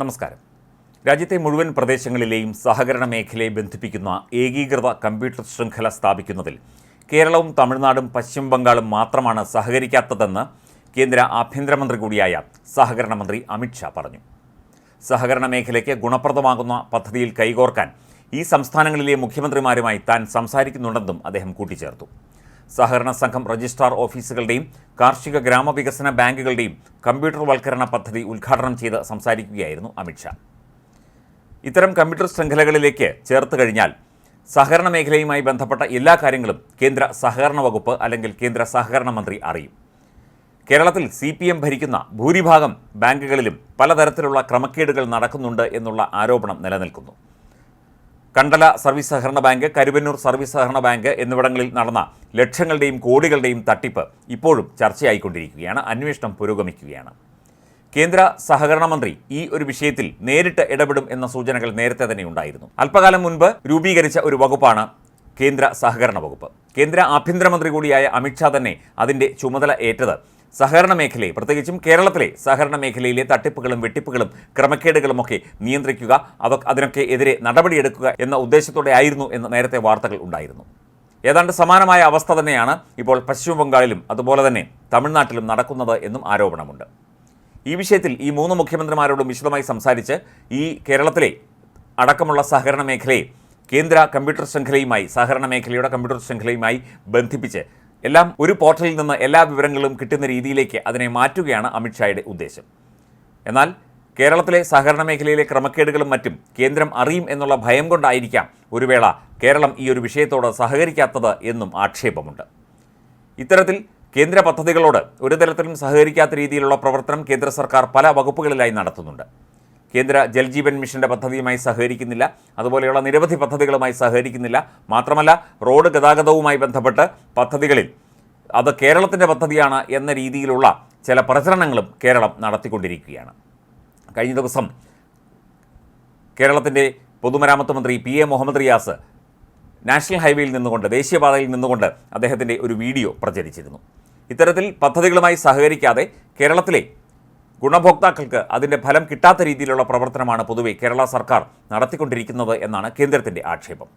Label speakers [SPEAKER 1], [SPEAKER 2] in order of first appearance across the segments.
[SPEAKER 1] നമസ്കാരം. രാജ്യത്തെ മുഴുവൻ പ്രദേശങ്ങളിലെയും സഹകരണ മേഖലയെ ബന്ധിപ്പിക്കുന്ന ഏകീകൃത കമ്പ്യൂട്ടർ ശൃംഖല സ്ഥാപിക്കുന്നതിൽ കേരളവും തമിഴ്നാടും പശ്ചിമ ബംഗാളും മാത്രമാണ് സഹകരിക്കാത്തതെന്ന് കേന്ദ്ര ആഭ്യന്തരമന്ത്രി കൂടിയായ സഹകരണ മന്ത്രി അമിത്ഷാ പറഞ്ഞു. സഹകരണ മേഖലയ്ക്ക് ഗുണപ്രദമാകുന്ന പദ്ധതിയിൽ കൈകോർക്കാൻ ഈ സംസ്ഥാനങ്ങളിലെ മുഖ്യമന്ത്രിമാരുമായി താൻ സംസാരിക്കുന്നുണ്ടെന്നും അദ്ദേഹം കൂട്ടിച്ചേർത്തു. സഹകരണ സംഘം രജിസ്ട്രാർ ഓഫീസുകളുടെയും കാർഷിക ഗ്രാമവികസന ബാങ്കുകളുടെയും കമ്പ്യൂട്ടർവൽക്കരണ പദ്ധതി ഉദ്ഘാടനം ചെയ്ത് സംസാരിക്കുകയായിരുന്നു അമിത്ഷാ ഇത്തരം കമ്പ്യൂട്ടർ ശൃംഖലകളിലേക്ക് ചേർത്ത് കഴിഞ്ഞാൽ സഹകരണ മേഖലയുമായി ബന്ധപ്പെട്ട എല്ലാ കാര്യങ്ങളും കേന്ദ്ര സഹകരണ വകുപ്പ് അല്ലെങ്കിൽ കേന്ദ്ര സഹകരണ മന്ത്രി അറിയും. കേരളത്തിൽ സി പി എം ഭരിക്കുന്ന ഭൂരിഭാഗം ബാങ്കുകളിലും പലതരത്തിലുള്ള ക്രമക്കേടുകൾ നടക്കുന്നുണ്ട് എന്നുള്ള ആരോപണം നിലനിൽക്കുന്നു. കണ്ടല സർവീസ് സഹകരണ ബാങ്ക് കരുവന്നൂർ സർവീസ് സഹകരണ ബാങ്ക് എന്നിവിടങ്ങളിൽ നടന്ന ലക്ഷങ്ങളുടെയും കോടികളുടെയും തട്ടിപ്പ് ഇപ്പോഴും ചർച്ചയായിക്കൊണ്ടിരിക്കുകയാണ്. അന്വേഷണം പുരോഗമിക്കുകയാണ്. കേന്ദ്ര സഹകരണ മന്ത്രി ഈ ഒരു വിഷയത്തിൽ നേരിട്ട് ഇടപെടും എന്ന സൂചനകൾ നേരത്തെ തന്നെ ഉണ്ടായിരുന്നു. അല്പകാലം മുൻപ് രൂപീകരിച്ച ഒരു വകുപ്പാണ് കേന്ദ്ര സഹകരണ വകുപ്പ്. കേന്ദ്ര ആഭ്യന്തരമന്ത്രി കൂടിയായ അമിത്ഷാ തന്നെ അതിന്റെ ചുമതല ഏറ്റത് സഹകരണ മേഖലയെ പ്രത്യേകിച്ചും കേരളത്തിലെ സഹകരണ മേഖലയിലെ തട്ടിപ്പുകളും വെട്ടിപ്പുകളും ക്രമക്കേടുകളുമൊക്കെ നിയന്ത്രിക്കുക അവ അതിനൊക്കെ എതിരെ നടപടിയെടുക്കുക എന്ന ഉദ്ദേശത്തോടെ ആയിരുന്നു എന്ന് നേരത്തെ വാർത്തകൾ ഉണ്ടായിരുന്നു. ഏതാണ്ട് സമാനമായ അവസ്ഥ തന്നെയാണ് ഇപ്പോൾ പശ്ചിമ ബംഗാളിലും അതുപോലെ തന്നെ തമിഴ്നാട്ടിലും നടക്കുന്നത് എന്നും ആരോപണമുണ്ട്. ഈ വിഷയത്തിൽ ഈ മൂന്ന് മുഖ്യമന്ത്രിമാരോടും വിശദമായി സംസാരിച്ച് ഈ കേരളത്തിലെ അടക്കമുള്ള സഹകരണ മേഖലയെ കേന്ദ്ര കമ്പ്യൂട്ടർ ശൃംഖലയുമായി സഹകരണ മേഖലയുടെ കമ്പ്യൂട്ടർ ശൃംഖലയുമായി ബന്ധിപ്പിച്ച് എല്ലാം ഒരു പോർട്ടലിൽ നിന്ന് എല്ലാ വിവരങ്ങളും കിട്ടുന്ന രീതിയിലേക്ക് അതിനെ മാറ്റുകയാണ് അമിത്ഷായുടെ ഉദ്ദേശം. എന്നാൽ കേരളത്തിലെ സഹകരണ മേഖലയിലെ ക്രമക്കേടുകളും മറ്റും കേന്ദ്രം അറിയും എന്നുള്ള ഭയം കൊണ്ടായിരിക്കാം ഒരു വേള കേരളം ഈ ഒരു വിഷയത്തോട് സഹകരിക്കാത്തത് എന്നും ആക്ഷേപമുണ്ട്. ഇത്തരത്തിൽ കേന്ദ്ര പദ്ധതികളോട് ഒരു തരത്തിലും സഹകരിക്കാത്ത രീതിയിലുള്ള പ്രവർത്തനം കേന്ദ്ര സർക്കാർ പല വകുപ്പുകളിലായി നടത്തുന്നുണ്ട്. കേന്ദ്ര ജൽജീവൻ മിഷന്റെ പദ്ധതിയുമായി സഹകരിക്കുന്നില്ല. അതുപോലെയുള്ള നിരവധി പദ്ധതികളുമായി സഹകരിക്കുന്നില്ല. മാത്രമല്ല റോഡ് ഗതാഗതവുമായി ബന്ധപ്പെട്ട് പദ്ധതികളിൽ അത് കേരളത്തിന്റെ പദ്ധതിയാണ് എന്ന രീതിയിലുള്ള ചില പ്രചരണങ്ങളും കേരളം നടത്തിക്കൊണ്ടിരിക്കുകയാണ്. കഴിഞ്ഞ ദിവസം കേരളത്തിന്റെ പൊതുമരാമത്ത് മന്ത്രി P A Muhammad Riyas national ഹൈവേയിൽ നിന്നുകൊണ്ട് ദേശീയപാതയിൽ നിന്നുകൊണ്ട് അദ്ദേഹത്തിന്റെ ഒരു വീഡിയോ പ്രചരിച്ചിരുന്നു. ഇത്തരത്തിൽ പദ്ധതികളുമായി സഹകരിക്കാതെ കേരളത്തിലെ ഗുണഭോക്താക്കൾക്ക് അതിന്റെ ഫലം കിട്ടാത്ത രീതിയിലുള്ള പ്രവർത്തനമാണ് പൊതുവെ കേരള സർക്കാർ നടത്തിക്കൊണ്ടിരിക്കുന്നത് എന്നാണ് കേന്ദ്രത്തിന്റെ ആക്ഷേപം.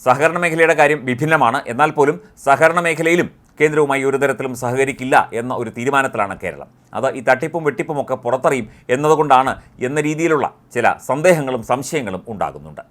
[SPEAKER 1] സഹകരണ മേഖലയുടെ കാര്യം വിഭിന്നമാണ്. എന്നാൽ പോലും സഹകരണ മേഖലയിലും കേന്ദ്രവുമായി ഒരു തരത്തിലും സഹകരിക്കില്ല എന്ന ഒരു തീരുമാനത്തിലാണ് കേരളം. അത് ഈ തട്ടിപ്പും വെട്ടിപ്പും ഒക്കെ പുറത്തറിയും എന്നതുകൊണ്ടാണ് എന്ന രീതിയിലുള്ള ചില സന്ദേഹങ്ങളും സംശയങ്ങളും ഉണ്ടാകുന്നുണ്ട്.